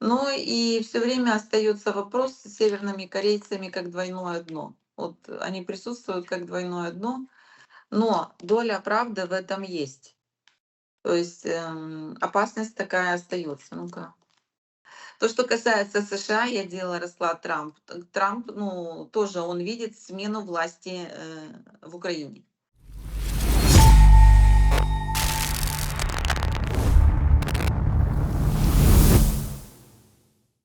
Ну и все время остается вопрос с северными корейцами как двойное дно. Вот они присутствуют как двойное дно, но доля правды в этом есть. То есть эм, опасность такая остается. Ну-ка. То, что касается США, я делала расклад Трамп. Трамп, ну, тоже он видит смену власти э, в Украине.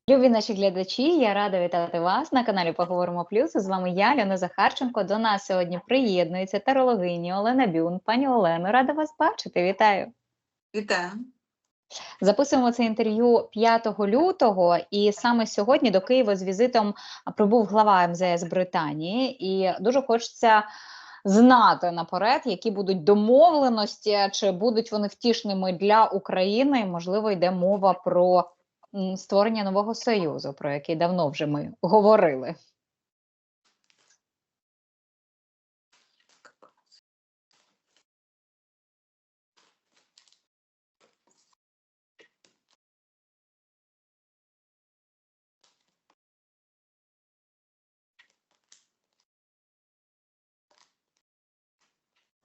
Любі наші глядачі, я рада вітати вас на каналі Поговоримо Плюс. З вами я, Льона Захарченко. До нас сьогодні приєднується тарологині Олена Бюн. Пані Олено, рада вас бачити. Вітаю. Вітаю. Записуємо це інтерв'ю 5 лютого, і саме сьогодні до Києва з візитом прибув глава МЗС Британії, і дуже хочеться знати наперед, які будуть домовленості, чи будуть вони втішними для України. Можливо, йде мова про створення нового союзу, про який давно вже ми говорили.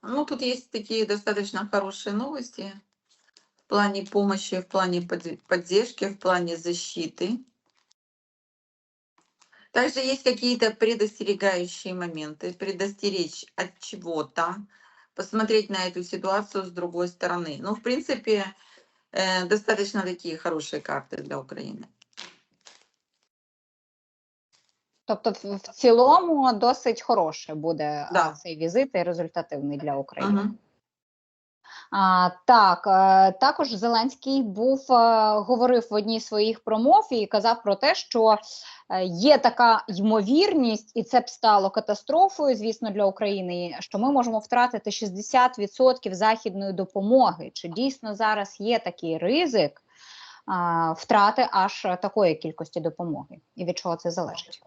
Ну, тут есть такие достаточно хорошие новости плане помощи, в плане подде- поддержки, в плане защиты. Также есть какие-то предостерегающие моменты, предостеречь от чего-то, посмотреть на эту ситуацию с другой стороны. Ну, в принципе, э, достаточно такие хорошие карты для Украины. Тобто, в, в цілому досить хороше буде а, Да. цей візит і результативний для України. Мгм. А, так, е, також Зеленський був е, говорив в одній своїх промов і казав про те, що е, є така ймовірність, і це б стало катастрофою, звісно, для України, що ми можемо втратити 60% західної допомоги. Чи дійсно зараз є такий ризик а, втрати аж такої кількості допомоги? І від чого це залежить?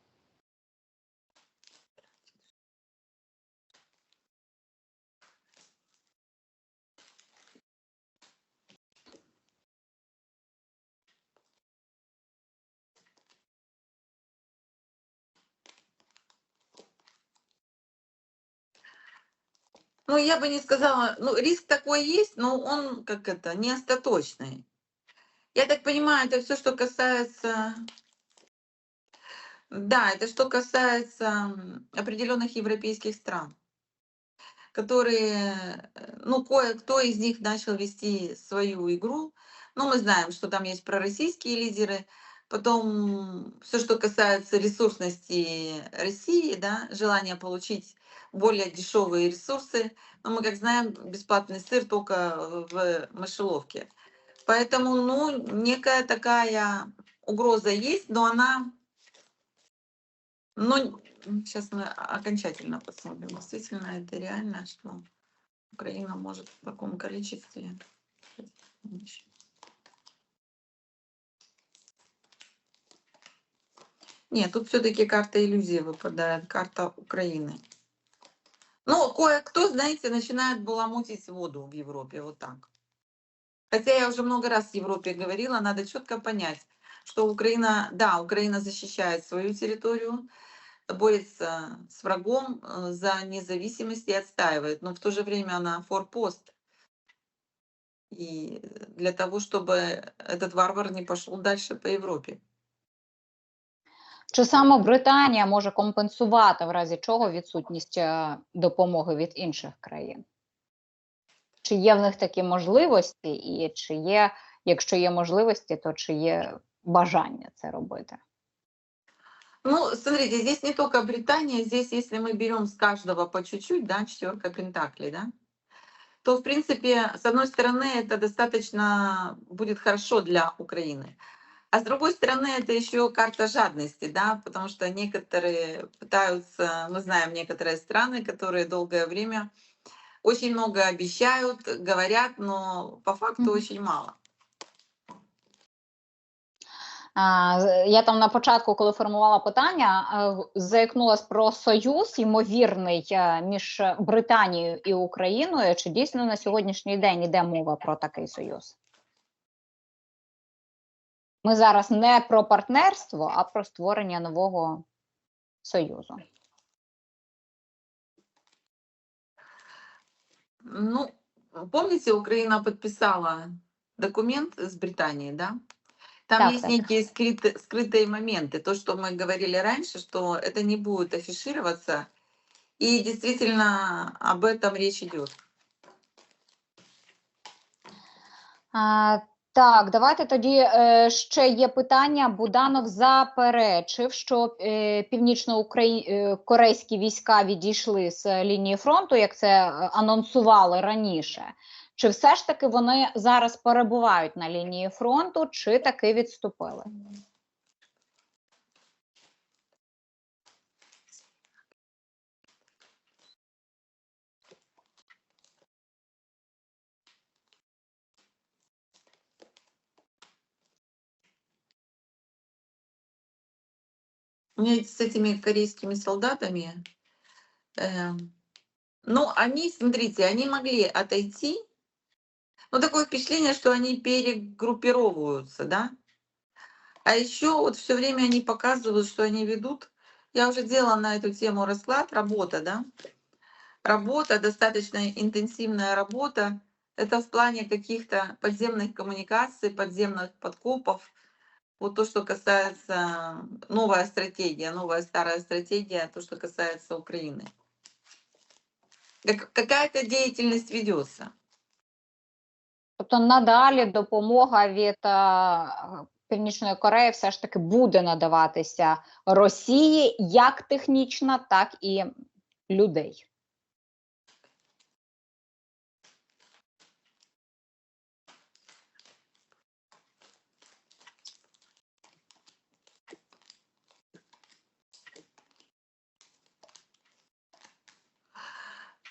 Ну, я бы не сказала, ну, риск такой есть, но он, как это, не остаточный. Я так понимаю, это все, что касается... Да, это что касается определенных европейских стран, которые, ну, кое-кто из них начал вести свою игру. Ну, мы знаем, что там есть пророссийские лидеры, потом все, что касается ресурсности России, да, желание получить более дешевые ресурсы. Но мы, как знаем, бесплатный сыр только в мышеловке. Поэтому, ну, некая такая угроза есть, но она, ну, сейчас мы окончательно посмотрим, действительно это реально, что Украина может в таком количестве. Нет, тут все-таки карта иллюзии выпадает, карта Украины. Ну, кое-кто, знаете, начинает баламутить воду в Европе, вот так. Хотя я уже много раз в Европе говорила, надо четко понять, что Украина, да, Украина защищает свою территорию, борется с врагом э, за независимость и отстаивает, но в то же время она форпост. И для того, чтобы этот варвар не пошел дальше по Европе. Чи саме Британія може компенсувати в разі чого відсутність е, допомоги від інших країн? Чи є в них такі можливості, і чи є, якщо є можливості, то чи є бажання це робити? Ну, смотрите, здесь не только Британия, здесь, если мы берем с каждого по чуть-чуть, да, четверка пентаклей, да, то, в принципе, с одной стороны, это достаточно будет хорошо для Украины. А с другой стороны, это еще карта жадности, да, потому что некоторые пытаются, мы знаем некоторые страны, которые долгое время очень много обещают, говорят, но по факту Мгм. очень мало. А, з- я там на початку, коли формувала питання, е, г- заікнулась про союз ймовірний е, між Британією і Україною. Чи дійсно на сьогоднішній день йде мова про такий союз? Ми зараз не про партнерство, а про створення нового союзу. Ну, помните, Украина подписала документ с Британией, да? Там Так, есть так. некие скрыты- скрытые моменты. То, что мы говорили раньше, что это не будет афишироваться. И действительно об этом речь идет. А, так, давайте тоді е, ще є питання. Буданов заперечив, що е, північно-корейські війська відійшли з лінії фронту, як це е, анонсували раніше. Чи все ж таки вони зараз перебувають на лінії фронту, чи таки відступили? У с этими корейскими солдатами, эм, ну, они, смотрите, они могли отойти, но такое впечатление, что они перегруппировываются, да. А еще вот все время они показывают, что они ведут. Я уже делала на эту тему расклад, работа, да. Работа, достаточно интенсивная работа. Это в плане каких-то подземных коммуникаций, подземных подкопов. Вот то, что касается новая стратегия, новая старая стратегия, то, что касается Украины. Как- Какая-то деятельность ведется. Тобто надалі допомога від е, Північної Кореї все ж таки буде надаватися Росії як технічна, так і людей.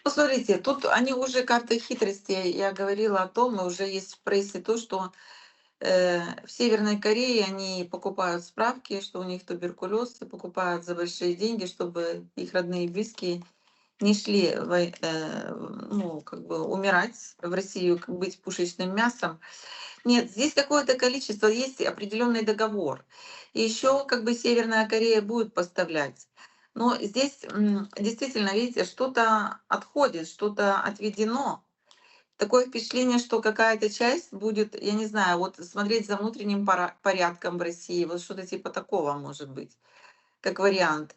Ну, смотрите, тут они уже карты хитрости, я говорила о том, и уже есть в прессе то, что э, в Северной Корее они покупают справки, что у них туберкулез, и покупают за большие деньги, чтобы их родные и близкие не шли э, ну, как бы умирать в Россию, как быть пушечным мясом. Нет, здесь какое-то количество, есть определенный договор. И еще как бы Северная Корея будет поставлять. Но здесь действительно, видите, что-то отходит, что-то отведено. Такое впечатление, что какая-то часть будет, я не знаю, вот смотреть за внутренним порядком в России, вот что-то типа такого может быть, как вариант.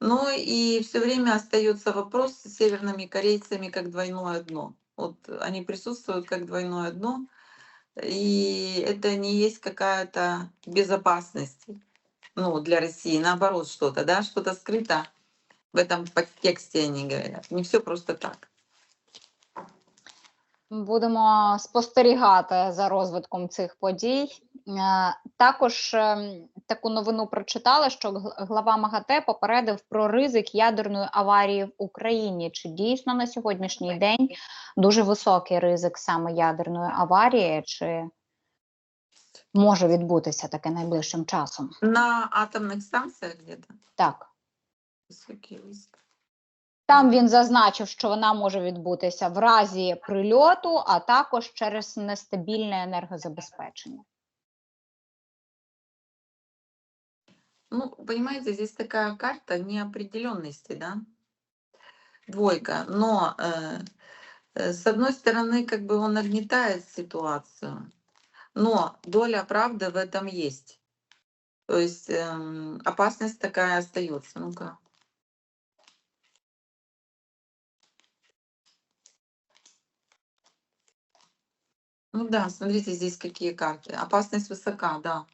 Ну и все время остается вопрос с северными корейцами как двойное дно. Вот они присутствуют как двойное дно, и это не есть какая-то безопасность ну, для России, наоборот что-то, да, что-то скрыто в этом подтексте, они говорят. Не все просто так. Будемо спостерігати за розвитком цих подій. Е, Також ем, таку новину прочитала, що глава МАГАТЕ попередив про ризик ядерної аварії в Україні. Чи дійсно на сьогоднішній день дуже високий ризик саме ядерної аварії, чи може відбутися таке найближчим часом? На атомных станциях где-то Так. высокий риск. Там він зазначив, що вона може відбутися в разі прильоту, а також через нестабільне енергозабезпечення. Ну, понимаете, здесь такая карта неопределенности, да, двойка. Но э, э, с одной стороны, как бы он нагнетает ситуацию, Но доля правды в этом есть. То есть эм, опасность такая остается. Ну-ка. Ну да, смотрите, здесь какие карты. Опасность высока, да.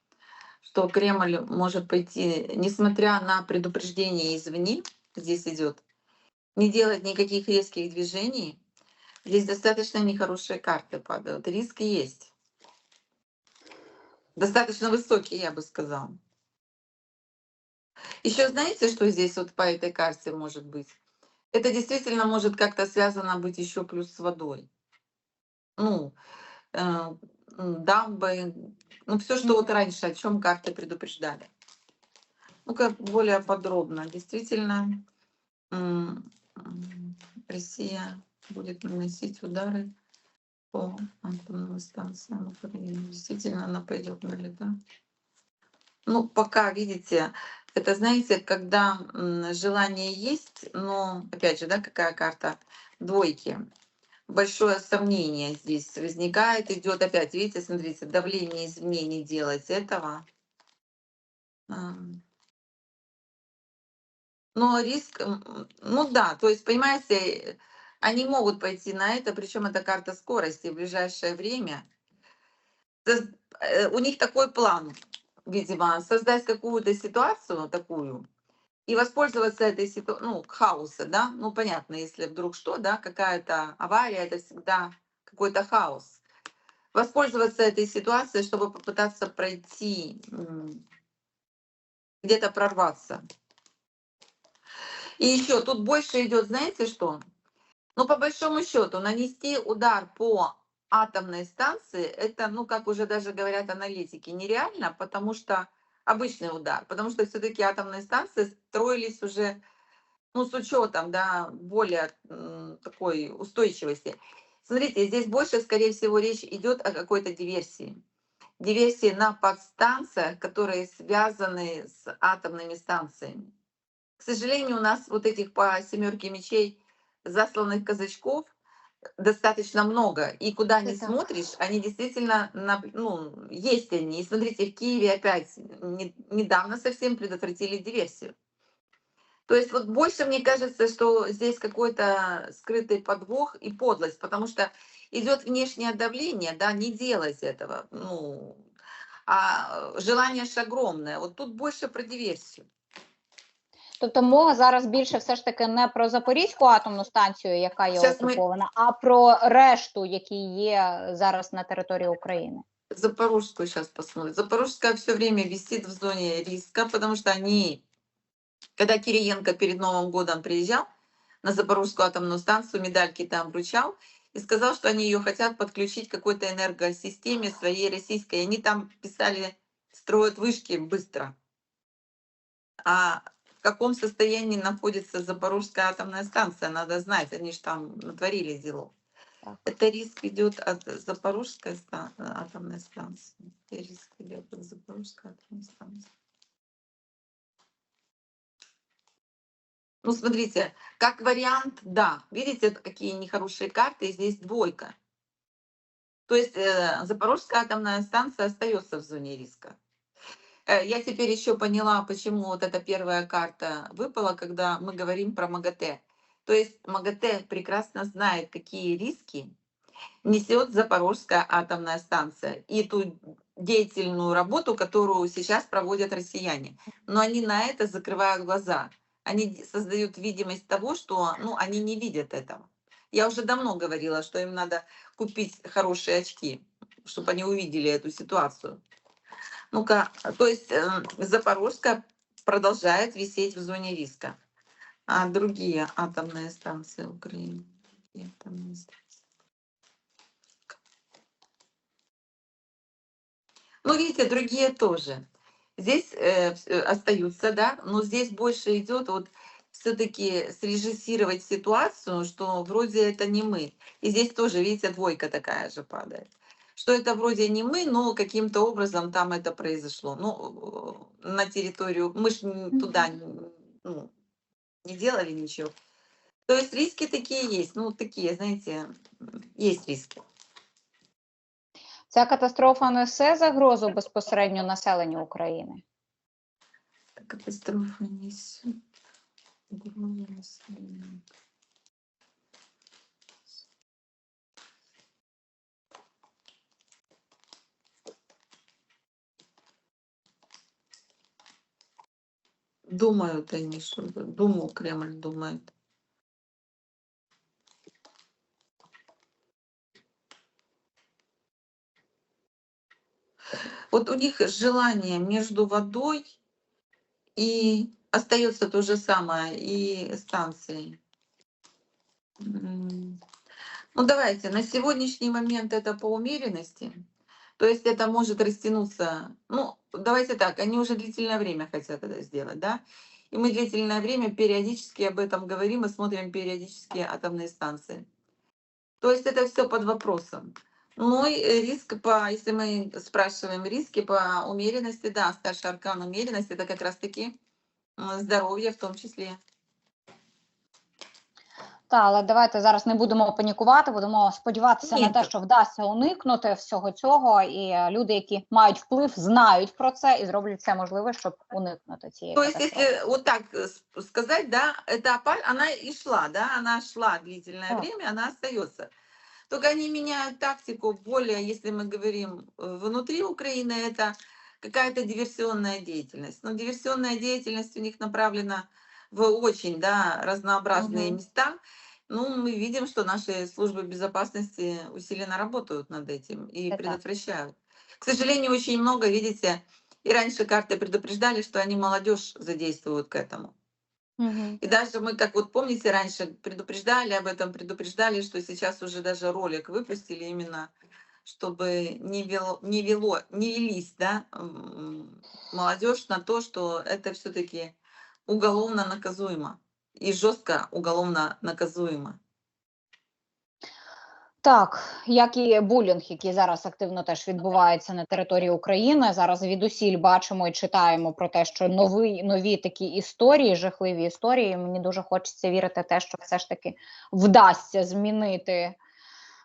Что Кремль может пойти, несмотря на предупреждение извне, здесь идет, не делать никаких резких движений. Здесь достаточно нехорошие карты падают. Риск есть. Достаточно высокий, я бы сказала. Еще знаете, что здесь вот по этой карте может быть? Это действительно может как-то связано быть еще плюс с водой. Ну, э, дамбы, ну все, что вот раньше, о чем карты предупреждали. Ну-ка более подробно. Действительно, Россия будет наносить удары по атомным станциям Украины. Действительно, она пойдет на лето. Ну, пока, видите, это, знаете, когда желание есть, но, опять же, да, какая карта? Двойки. Большое сомнение здесь возникает, идет опять, видите, смотрите, давление извне не делать этого. Но риск, ну да, то есть, понимаете, они могут пойти на это, причем это карта скорости в ближайшее время. Э, У них такой план, видимо, создать какую-то ситуацию такую и воспользоваться этой ситуацией, ну, хаоса, да, ну, понятно, если вдруг что, да, какая-то авария, это всегда какой-то хаос. Воспользоваться этой ситуацией, чтобы попытаться пройти, где-то прорваться. И еще тут больше идет, знаете что? Ну, по большому счету, нанести удар по атомной станции, это, ну, как уже даже говорят аналитики, нереально, потому что обычный удар, потому что все-таки атомные станции строились уже, ну, с учетом, да, более такой устойчивости. Смотрите, здесь больше, скорее всего, речь идет о какой-то диверсии. Диверсии на подстанциях, которые связаны с атомными станциями. К сожалению, у нас вот этих по семерке мечей засланных казачков достаточно много. И куда Это ни так. смотришь, они действительно, на- ну, есть они. И смотрите, в Киеве опять не- недавно совсем предотвратили диверсию. То есть вот больше мне кажется, что здесь какой-то скрытый подвох и подлость, потому что идет внешнее давление, да, не делать этого, ну, а желание же огромное. Вот тут больше про диверсию. Тобто мова зараз більше все ж таки не про Запорізьку атомну станцію, яка є Щас ми- окупована, а про решту, які є зараз на території України. Запорожскую сейчас посмотрим. Запорожская все время висит в зоне риска, потому что они, когда Кириенко перед Новым годом приезжал на Запорожскую атомную станцию, медальки там вручал, и сказал, что они ее хотят подключить к какой-то энергосистеме своей российской. И они там писали, строят вышки быстро. А в каком состоянии находится Запорожская атомная станция, надо знать. Они же там натворили дело. Так. Это риск идет от Запорожской ста- атомной станции. Это риск идет от Запорожской атомной станции. Ну, смотрите, как вариант, да. Видите, какие нехорошие карты, здесь двойка. То есть э, Запорожская атомная станция остается в зоне риска. Э, Я теперь еще поняла, почему вот эта первая карта выпала, когда мы говорим про МАГАТЭ. То есть МАГАТЭ прекрасно знает, какие риски несет Запорожская атомная станция и ту деятельную работу, которую сейчас проводят россияне. Но они на это закрывают глаза. Они создают видимость того, что ну, они не видят этого. Я уже давно говорила, что им надо купить хорошие очки, чтобы они увидели эту ситуацию. Ну-ка, то есть э, Запорожская продолжает висеть в зоне риска. А другие атомные станции Украины? Атомные станции. Ну, видите, другие тоже. Здесь э, э, остаются, да, но здесь больше идет вот все-таки срежиссировать ситуацию, что вроде это не мы. И здесь тоже, видите, двойка такая же падает. Что это вроде не мы, но каким-то образом там это произошло. Ну, э, на территорию, мы же туда ну, не делали ничего. То есть риски такие есть, ну, такие, знаете, есть риски. Ця катастрофа несе загрозу безпосередньо населенню України. Катастрофа несет угрозу населению. Думают они, что Думу Кремль думает. Вот у них желание между водой и остается то же самое, и станцией. Ну давайте, на сегодняшний момент это по умеренности. То есть это может растянуться. Ну, давайте так, они уже длительное время хотят это сделать, да? И мы длительное время периодически об этом говорим и смотрим периодически атомные станции. То есть это все под вопросом. Ну, и э, риск по, если мы спрашиваем риски по умеренности, да, старший аркан умеренности, это как раз-таки здоровье в том числе. Та, але давайте зараз не будемо панікувати, будемо сподіватися Ні, на те, то- що вдасться уникнути всього цього, і е, люди, які мають вплив, знають про це і зроблять все можливе, щоб уникнути цієї То есть, катастрофи. если вот так э, с- сказать, да, эта опа- она и шла, да, она шла длительное Так. время, она остается. Только они меняют тактику более, если мы говорим э, внутри Украины, это какая-то диверсионная деятельность. Но диверсионная деятельность у них направлена в очень да, разнообразные Мгм. места. Ну, мы видим, что наши службы безопасности усиленно работают над этим и Это. предотвращают. К сожалению, очень много, видите, и раньше карты предупреждали, что они молодежь задействуют к этому. Мгм. И даже мы, как вот помните, раньше предупреждали об этом, предупреждали, что сейчас уже даже ролик выпустили именно, чтобы не вело, не вело, не велись, да, молодежь на то, что это все-таки уголовно наказуемо и жестко уголовно наказуемо. Так, як і булінг, який зараз активно теж відбувається на території України. Зараз відусіль бачимо і читаємо про те, що нові, нові такі історії, жахливі історії. Мені дуже хочеться вірити, те, що все ж таки вдасться змінити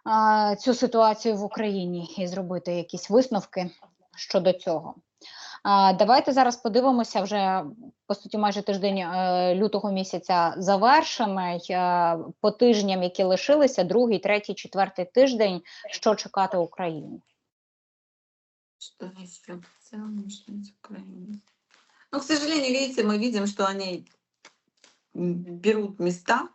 а, цю ситуацію в Україні і зробити якісь висновки щодо цього. Давайте зараз подивимося вже по суті, майже тиждень е, лютого місяця завершений. Е, по тижням, які лишилися, другий, третій, четвертий тиждень, що чекати Україні? Что еще в целом может Украине? Ну, к сожалению, видите, мы видим, что они берут места.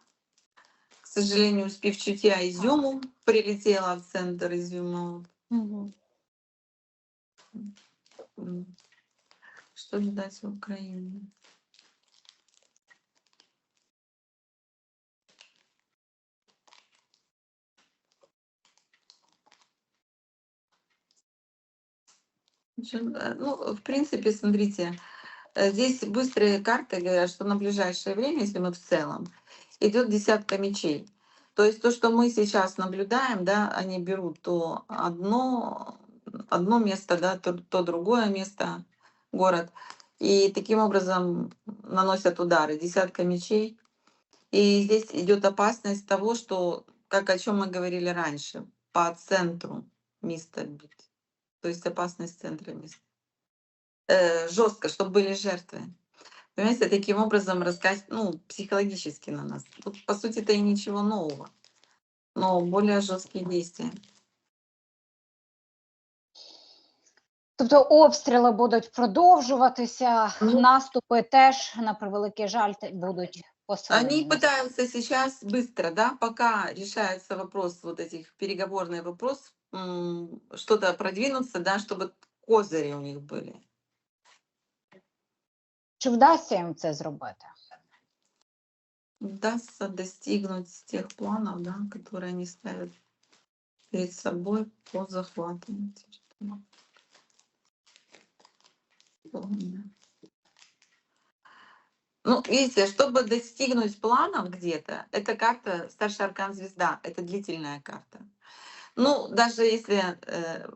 К сожалению, спивчутья Изюму прилетела в центр Изюма. М, Что ждать в Украине? Э, Ну, в принципе, смотрите, э, здесь быстрые карты говорят, что на ближайшее время, если мы в целом, идет десятка мечей. То есть то, что мы сейчас наблюдаем, да, они берут то одно, одно место, да, то, то другое место, город, и таким образом наносят удары. Десятка мечей. И здесь идет опасность того, что, как о чем мы говорили раньше, по центру места бить. То есть опасность центра места. Э, жестко, чтобы были жертвы. Понимаете, таким образом раскасть, ну, психологически на нас. Тут, по сути, это и ничего нового, но более жесткие действия. Тобто обстріли будуть продовжуватися, Ну. наступи теж на превеликий жаль те- будуть посилені. Они пытаются сейчас быстро, да, пока решается вопрос, вот этих переговорный вопрос, м, что-то продвинуться, да, чтобы козыри у них были. Чи вдасться їм це зробити? Удастся достигнуть тех планов, да, которые они ставят перед собой по захвату. территории. Ну, видите, чтобы достигнуть планов где-то, эта карта старший аркан звезда, это длительная карта. Ну, даже если э,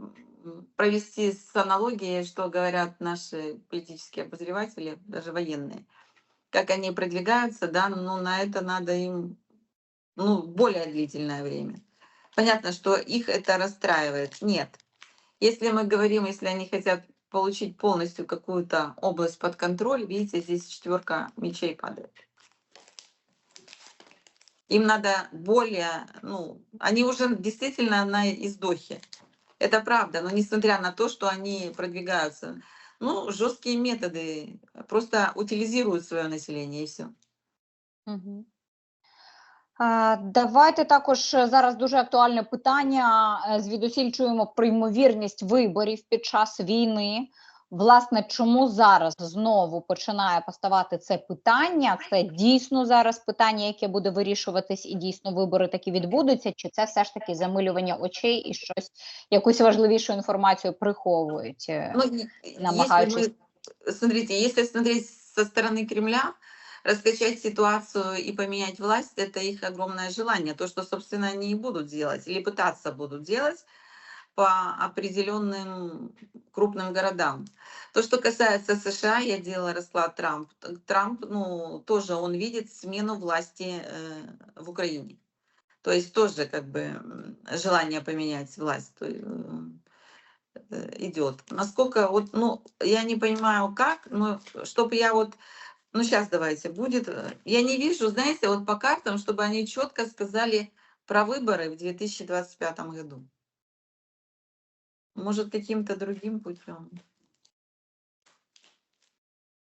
провести с аналогией, что говорят наши политические обозреватели, даже военные, как они продвигаются, да, ну, на это надо им ну, более длительное время. Понятно, что их это расстраивает. Нет. Если мы говорим, если они хотят получить полностью какую-то область под контроль, видите, здесь четверка мечей падает. Им надо более, ну, они уже действительно на издохе. Это правда, но несмотря на то, что они продвигаются, ну, жесткие методы, просто утилизируют свое население и все. Угу. А, давайте також е, зараз дуже актуальне питання. Е, Звідусіль чуємо про ймовірність виборів під час війни. Власне, чому зараз знову починає поставати це питання? Це дійсно зараз питання, яке буде вирішуватись, і дійсно вибори такі відбудуться, чи це все ж таки замилювання очей і щось якусь важливішу інформацію приховують? е? Ну, намагаючись- смотрите, если смотреть со стороны Кремля, раскачать ситуацию и поменять власть, это их огромное желание. То, что, собственно, они и будут делать, или пытаться будут делать. по определенным крупным городам. То, что касается США, я делала расклад Трамп. Трамп, ну, тоже он видит смену власти э, в Украине. То есть тоже как бы желание поменять власть то, э, э, идет. Насколько вот, ну, я не понимаю как, но чтобы я вот, ну сейчас давайте будет, э, я не вижу, знаете, вот по картам, чтобы они четко сказали про выборы в 2025 году. Может, каким-то другим путем.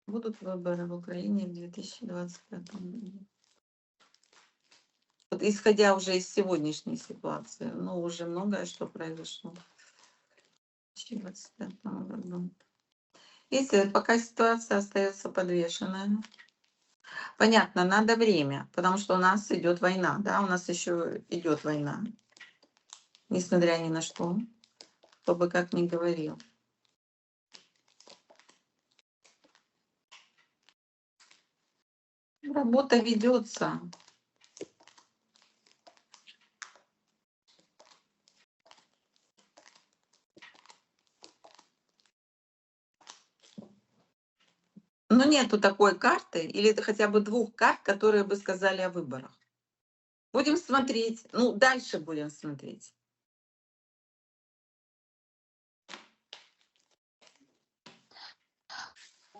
Будут выборы в Украине в 2025 году. Вот исходя уже из сегодняшней ситуации, ну, уже многое что произошло в 2025 году. Видите, пока ситуация остается подвешенная. Понятно, надо время, потому что у нас идет война, да, у нас еще идет война, несмотря ни на что, кто бы как ни говорил. Работа ведется. Но нету такой карты или это хотя бы двух карт, которые бы сказали о выборах. Будем смотреть, ну дальше будем смотреть.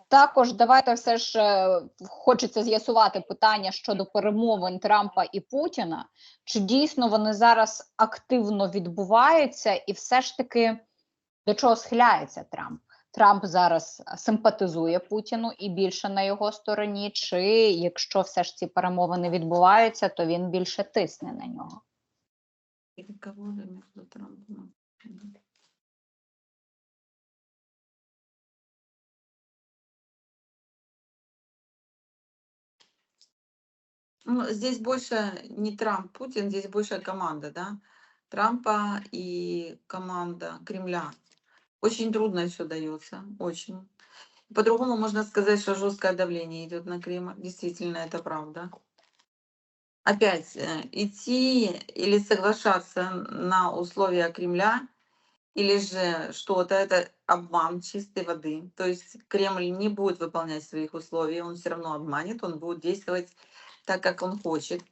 Також давайте все ж е, хочеться з'ясувати питання щодо перемовин Трампа і Путіна. Чи дійсно вони зараз активно відбуваються, і все ж таки до чого схиляється Трамп? Трамп зараз симпатизує Путіну і більше на його стороні, чи якщо все ж ці перемовини відбуваються, то він більше тисне на нього? Трампом. Ну, здесь больше не Трамп, Путин, здесь больше команда, да? Трампа и команда Кремля. Очень трудно все дается, очень. По-другому можно сказать, что жесткое давление идет на Кремль. Действительно, это правда. Опять э, идти или соглашаться на условия Кремля, или же что-то, это обман чистой воды. То есть Кремль не будет выполнять своих условий, он все равно обманет, он будет действовать так, как он хочет.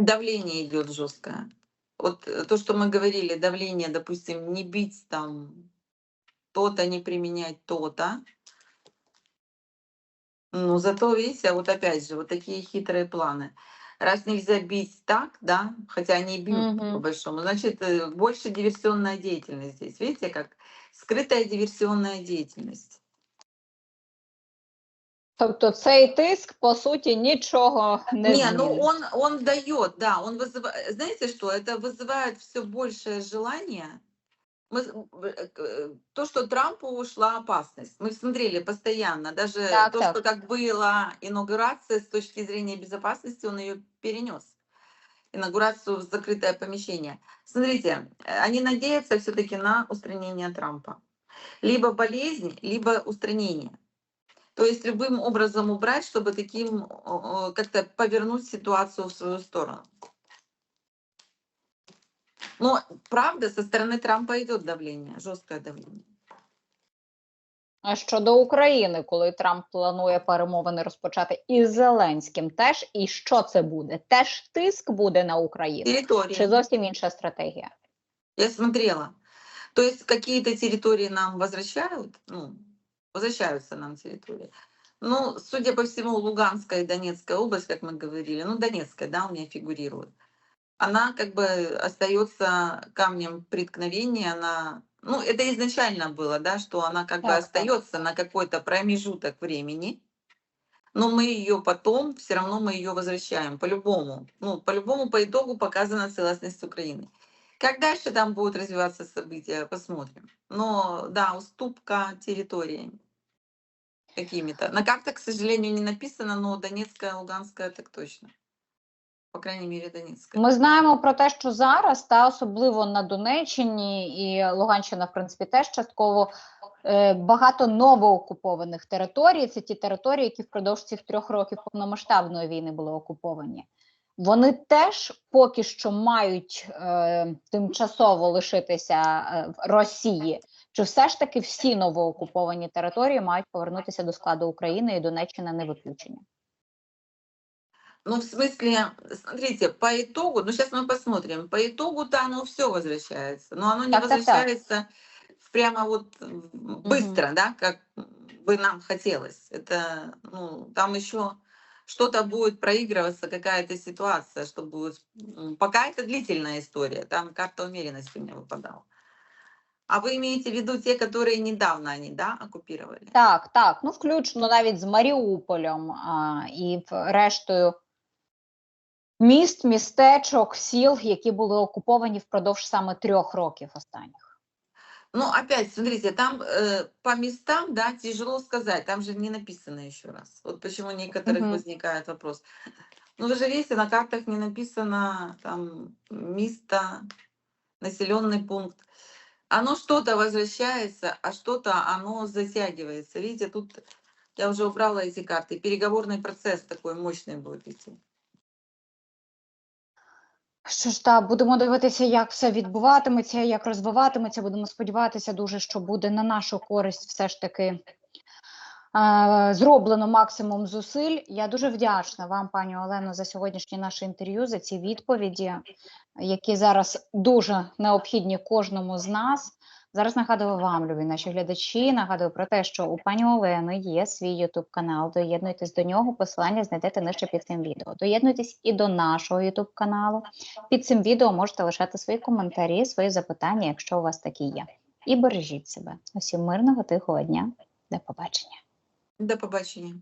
Давление идет жесткое. Вот э, то, что мы говорили, давление, допустим, не бить там то-то, не применять то-то. Ну, зато, видите, вот опять же, вот такие хитрые планы. Раз нельзя бить так, да, хотя они бьют по Мгм. большому, значит, э, больше диверсионная деятельность здесь. Видите, как скрытая диверсионная деятельность. Тобто цей тиск по суті нічого не Не, ну змінить. он, он дает, да, он вызывает, знаете что, это вызывает все большее желание. Мы, с- э, к- э, то, что Трампу ушла опасность, мы смотрели постоянно, даже Так, то, так. что как была инаугурация с точки зрения безопасности, он ее перенес. Инаугурацию в закрытое помещение. Смотрите, э, они надеются все-таки на устранение Трампа. Либо болезнь, либо устранение. То есть любым образом убрать, чтобы таким о, о, как-то повернуть ситуацию в свою сторону. Но правда, со стороны Трампа идет давление, жесткое давление. А щодо України, коли Трамп планує перемовини розпочати із Зеленським, теж і що це буде? Теж тиск буде на Україну, чи Территория. зовсім інша стратегія? Я смотрела. То есть какие-то территории нам возвращают, ну, возвращаются нам территории. Ну, судя по всему, Луганская и Донецкая область, как мы говорили, ну, Донецкая, да, у меня фигурирует, она как бы остается камнем преткновения на... Ну, это изначально было, да, что она как бы Так, так. остается на какой-то промежуток времени, но мы ее потом, все равно мы ее возвращаем, по-любому. Ну, по-любому, по итогу показана целостность Украины. Как дальше там будут развиваться события, посмотрим. Но да, уступка территории какими-то. На картах, к сожалению, не написано, но Донецкая, Луганская так точно. По крайней мере, Донецкая. Ми знаємо про те, що зараз, та особливо на Донеччині і Луганщина, в принципі, теж частково е, багато новоокупованих територій. Це ті території, які впродовж цих трьох років повномасштабної війни були окуповані. вони теж поки що мають е, тимчасово лишитися е, в Росії. Чи все ж таки всі новоокуповані території мають повернутися до складу України і Донеччина не виключення? Ну, в смысле, смотрите, по итогу, ну сейчас мы посмотрим, по итогу-то оно все возвращается, но оно не Так, так, так. возвращается в прямо вот м, быстро, да, как бы нам хотелось. Это, ну, там еще что-то будет проигрываться, какая-то ситуация, что будет. м, Пока это длительная история, там карта умеренности у меня выпадала. А вы имеете в виду те, которые недавно они, да, оккупировали? Так, так, ну включно навіть з Маріуполем а, і в- рештою міст, містечок, сіл, які були окуповані впродовж саме трьох років останніх. Ну, опять, смотрите, там э, по местам, да, тяжело сказать, там же не написано еще раз. Вот почему у некоторых Мгм. возникает вопрос. Ну, вы же видите, на картах не написано там место, населенный пункт. Оно что-то возвращается, а что-то оно затягивается. Видите, тут я уже убрала эти карты. Переговорный процесс такой мощный будет идти. Що ж та будемо дивитися, як все відбуватиметься, як розвиватиметься. Будемо сподіватися дуже, що буде на нашу користь все ж таки е, зроблено максимум зусиль. Я дуже вдячна вам, пані Олено, за сьогоднішнє наше інтерв'ю, за ці відповіді, які зараз дуже необхідні кожному з нас. Зараз нагадую вам, любі наші глядачі. Нагадую про те, що у пані Олени є свій Ютуб канал. Доєднуйтесь до нього. Посилання знайдете нижче під цим відео. Доєднуйтесь і до нашого Ютуб каналу. Під цим відео можете лишати свої коментарі, свої запитання, якщо у вас такі є. І бережіть себе. Усім мирного тихого дня. До побачення. До побачення.